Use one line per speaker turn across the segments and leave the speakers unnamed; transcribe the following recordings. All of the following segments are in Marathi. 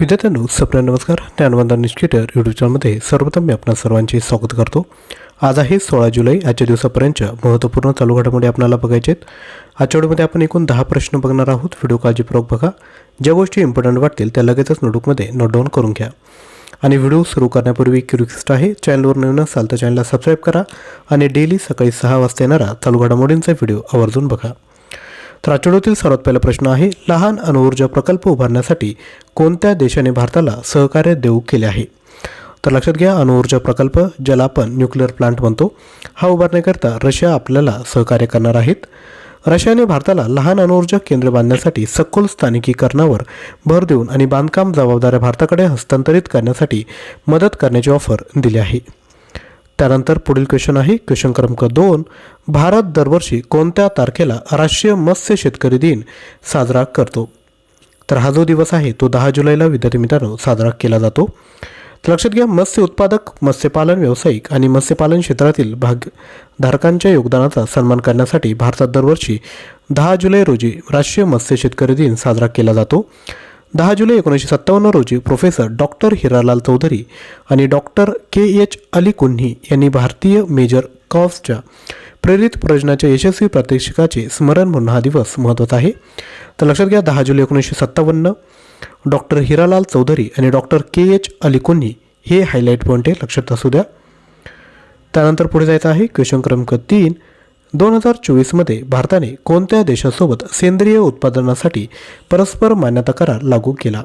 विद्यार्थ्यांनो सप्र नमस्कार. ज्ञानवंदन निश्चितर यूट्यूब चॅनलमध्ये सर्वप्रथम मी आपणा सर्वांचे स्वागत करतो. आज आहे सोळा जुलै आजच्या दिवसापर्यंत महत्त्वपूर्ण चालू घडामोडी आपल्याला बघायचे आहेत. आजच्या व्हिडिओमध्ये आपण एकूण दहा प्रश्न बघणार आहोत. व्हिडिओ काळजीपूर्वक बघा. ज्या गोष्टी इम्पॉर्टंट वाटतील त्या लगेचच नोटबुकमध्ये नोट डाऊन करून घ्या. आणि व्हिडिओ सुरू करण्यापूर्वी एक रिक्वेस्ट आहे चॅनलवर नवीन असाल तर चॅनलला सबस्क्राईब करा. आणि डेली सकाळी सहा वाजता येणारा चालू घडामोडींचा व्हिडिओ आवर्जून बघा. तर आठवड्यातील सर्वात पहिला प्रश्न आहे लहान अणुऊर्जा प्रकल्प उभारण्यासाठी कोणत्या देशाने भारताला सहकार्य देऊ केले आहे? तर लक्षात घ्या अणुऊर्जा प्रकल्प ज्याला आपण न्यूक्लिअर प्लांट म्हणतो हा उभारण्याकरता रशिया आपल्याला सहकार्य करणार आहेत. रशियाने भारताला लहान अणुऊर्जा केंद्र बांधण्यासाठी सखोल स्थानिकीकरणावर भर देऊन आणि बांधकाम जबाबदाऱ्या भारताकडे हस्तांतरित करण्यासाठी मदत करण्याची ऑफर दिली आहे. त्यानंतर पुढील क्वेश्चन आहे. क्वेश्चन क्रमांक दोन. भारत दरवर्षी कोणत्या तारखेला राष्ट्रीय मत्स्य शेतकरी दिन साजरा करतो? तर हा जो दिवस आहे तो दहा जुलैला विद्यार्थी मित्रांनो साजरा केला जातो. तर लक्षात घ्या मत्स्य उत्पादक मत्स्यपालन व्यावसायिक आणि मत्स्यपालन क्षेत्रातील भागधारकांच्या योगदानाचा सन्मान करण्यासाठी भारतात दरवर्षी दहा जुलै रोजी राष्ट्रीय मत्स्य शेतकरी दिन साजरा केला जातो. दहा जुलै एकोणीसशे सत्तावन्न रोजी प्रोफेसर डॉक्टर हिरालाल चौधरी आणि doctor K H Ali Kunhi यांनी भारतीय मेजर कॉफ्सच्या प्रेरित प्रयोजनाच्या यशस्वी प्रात्यक्षिकाचे स्मरण म्हणून हा दिवस महत्त्वाचा आहे. तर लक्षात घ्या दहा जुलै एकोणीसशे सत्तावन्न डॉक्टर हिरालाल चौधरी आणि doctor K H Ali Kunhi हे हायलाईट पॉईंट आहे. लक्षात असू द्या. त्यानंतर पुढे जायचं आहे क्वेश्चन क्रमांक तीन दोन हजार चोवीसमध्ये भारताने कोणत्या देशासोबत सेंद्रिय उत्पादनासाठी परस्पर मान्यता करार लागू केला?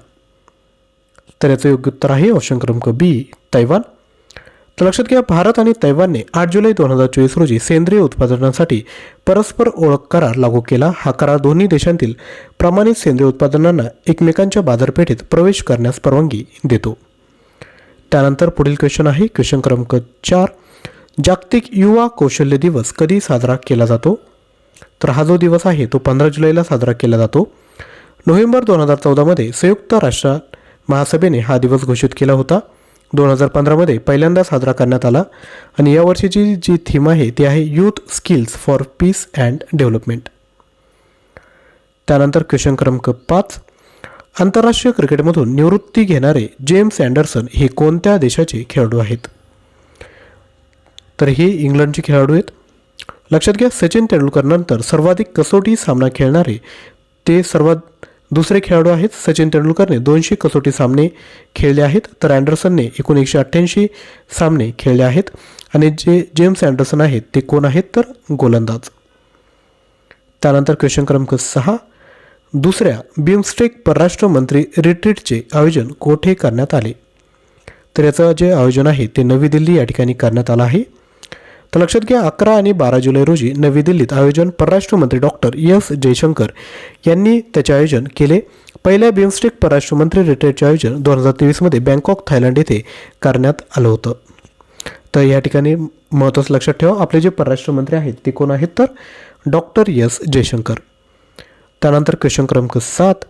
तर याचं योग्य उत्तर आहे ऑप्शन क्रमांक बी तैवान. तर लक्षात घ्या भारत आणि तैवानने आठ जुलै दोन हजार चोवीस रोजी सेंद्रिय उत्पादनासाठी परस्पर ओळख करार लागू केला. हा करार दोन्ही देशांतील प्रमाणित सेंद्रिय उत्पादनांना एकमेकांच्या बाजारपेठेत प्रवेश करण्यास परवानगी देतो. त्यानंतर पुढील क्वेश्चन आहे क्वेश्चन क्रमांक चार. जागतिक युवा कौशल्य दिवस कधी साजरा केला जातो? तर हा जो दिवस आहे तो पंधरा जुलैला साजरा केला जातो. नोव्हेंबर दोन हजार चौदामध्ये संयुक्त राष्ट्र महासभेने हा दिवस घोषित केला होता. दोन हजार पंधरामध्ये पहिल्यांदा साजरा करण्यात आला आणि यावर्षीची जी थीम आहे ती आहे youth skills for peace and development त्यानंतर क्वेश्चन क्रमांक पाच. आंतरराष्ट्रीय क्रिकेटमधून निवृत्ती घेणारे जेम्स अँडरसन हे कोणत्या देशाचे खेळाडू आहेत? तर हे इंग्लंडचे खेळाडू आहेत. लक्षात घ्या सचिन तेंडुलकरनंतर सर्वाधिक कसोटी सामना खेळणारे ते सर्वात दुसरे खेळाडू आहेत. सचिन तेंडुलकरने दोनशे कसोटी सामने खेळले आहेत. तर अँडरसनने एकूण एकशे अठ्ठ्याऐंशी सामने खेळले आहेत. आणि जे जेम्स अँडरसन आहेत ते कोण आहेत? तर गोलंदाज. त्यानंतर क्वेश्चन क्रमांक सहा. दुसऱ्या बिमस्टेक परराष्ट्र मंत्री रिट्रीटचे आयोजन कोठे करण्यात आले? तर याचं जे आयोजन आहे ते नवी दिल्ली या ठिकाणी करण्यात आलं आहे. तर लक्षात घ्या अकरा आणि बारा जुलै रोजी नवी दिल्लीत आयोजन परराष्ट्र मंत्री डॉक्टर एस जयशंकर यांनी त्याचे आयोजन केले. पहिल्या बिमस्टेक परराष्ट्र मंत्री रिट्रीटचे आयोजन दोन हजार तेवीसमध्ये बँकॉक थायलंड येथे करण्यात आलं होतं. तर या ठिकाणी महत्त्वाचं लक्षात ठेवा आपले जे परराष्ट्र मंत्री आहेत ते कोण आहेत तर डॉक्टर एस जयशंकर. त्यानंतर क्वेश्चन क्रमांक सात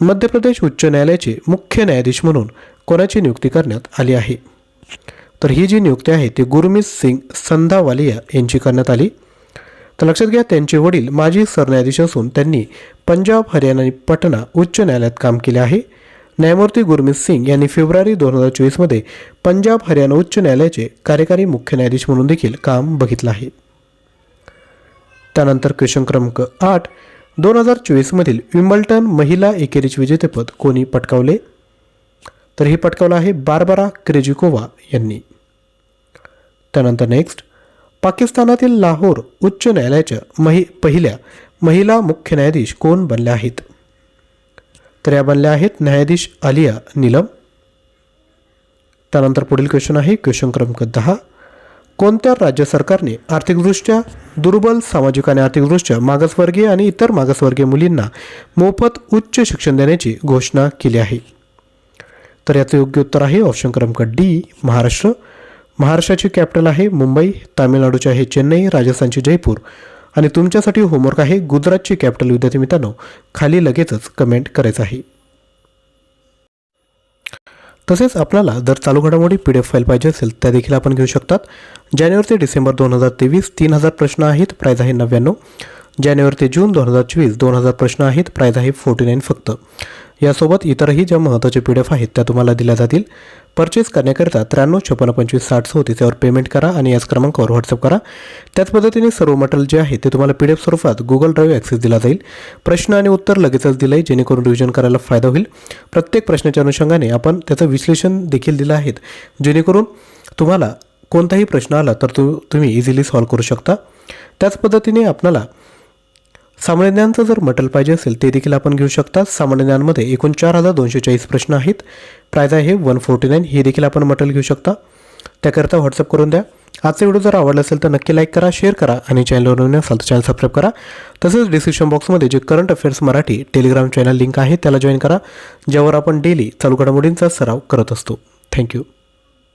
मध्य प्रदेश उच्च न्यायालयाचे मुख्य न्यायाधीश म्हणून कोणाची नियुक्ती करण्यात आली आहे? तर ही जी नियुक्ती आहे ती गुरमीत सिंग संधावालिया यांची करण्यात आली. तर लक्षात घ्या त्यांचे वडील माजी सरन्यायाधीश असून त्यांनी पंजाब हरियाणा आणि पटना उच्च न्यायालयात काम केले आहे. न्यायमूर्ती गुरमीत सिंग यांनी फेब्रुवारी दोन हजार चोवीसमध्ये पंजाब हरियाणा उच्च न्यायालयाचे कार्यकारी मुख्य न्यायाधीश म्हणून देखील काम बघितलं आहे. त्यानंतर क्वेश्चन क्रमांक आठ. दोन हजार चोवीसमधील विम्बल्टन महिला एकेरीचे विजेतेपद कोणी पटकावले? तर हे पटकावलं आहे बारबारा क्रेजिकोवा यांनी. त्यानंतर नेक्स्ट पाकिस्तानातील लाहोर उच्च न्यायालयाच्या महि पहिल्या महिला मुख्य न्यायाधीश कोण बनल्या आहेत? तर या बनल्या आहेत न्यायाधीश आलिया नीलम. त्यानंतर पुढील क्वेश्चन आहे क्वेश्चन क्रमांक दहा. कोणत्या राज्य सरकारने आर्थिकदृष्ट्या दुर्बल सामाजिक आणि आर्थिकदृष्ट्या मागासवर्गीय आणि इतर मागासवर्गीय मुलींना मोफत उच्च शिक्षण देण्याची घोषणा केली आहे? तर याचं योग्य उत्तर आहे ऑप्शन क्रमांक डी महाराष्ट्र. महाराष्ट्राची कॅपिटल आहे मुंबई तामिळनाडूची आहे चेन्नई राजस्थानची जयपूर. आणि तुमच्यासाठी होमवर्क आहे गुजरातची कॅपिटल. विद्यार्थी मित्रांनो खाली लगेचच कमेंट करायचं आहे. तसेच आपल्याला जर चालू घडामोडी पी डी एफ फाईल पाहिजे असेल त्या देखील आपण घेऊ शकतात. जानेवारी ते डिसेंबर दोन हजार तेवीस तीन हजार प्रश्न आहेत प्राईज आहे नव्याण्णव. जानेवारी ते जून दोन हजार चोवीस दोन हजार प्रश्न आहेत प्राईज आहे फोर्टी नाईन फक्त. यासोबत इतरही ज्या महत्त्वाचे पी डी एफ आहेत त्या तुम्हाला दिल्या जातील. परचेस करण्याकरिता त्र्याण्णव छप्पन्न पंचवीस साठ सो यावर पेमेंट करा आणि याच क्रमांकावर व्हॉट्सअप करा. त्याच पद्धतीने सर्व मटेरियल जे आहे ते तुम्हाला पी डी एफ स्वरूपात गुगल ड्राईव्ह ॲक्सेस दिला जाईल. प्रश्न आणि उत्तर लगेचच दिलं आहे जेणेकरून रिव्हिजन करायला फायदा होईल. प्रत्येक प्रश्नाच्या अनुषंगाने आपण त्याचं विश्लेषण देखील दिलं आहे. जेणेकरून तुम्हाला कोणताही प्रश्न आला तर तो तुम्ही इझिली सॉल्व्ह करू शकता. त्याच पद्धतीने आपल्याला सामान्य ज्ञानचं जर मटल पाहिजे असेल ते देखील आपण घेऊ शकता. सामान्य ज्ञानमध्ये एकूण चार हजार दोनशे चाळीस प्रश्न आहेत. प्राईज आहे वन फोर्टी नाईन. हे देखील आपण मटल घेऊ शकता. त्याकरता व्हॉट्सअप करून द्या. आजचा व्हिडिओ जर आवडला असेल तर नक्की लाईक करा शेअर करा आणि चॅनलवर नवीन असाल तर चॅनल सबस्क्राईब करा. तसंच डिस्क्रिप्शन बॉक्समध्ये जे current affairs Marathi Telegram channel link आहे त्याला जॉईन करा ज्यावर आपण डेली चालू घडामोडींचा सराव करत असतो. थँक्यू.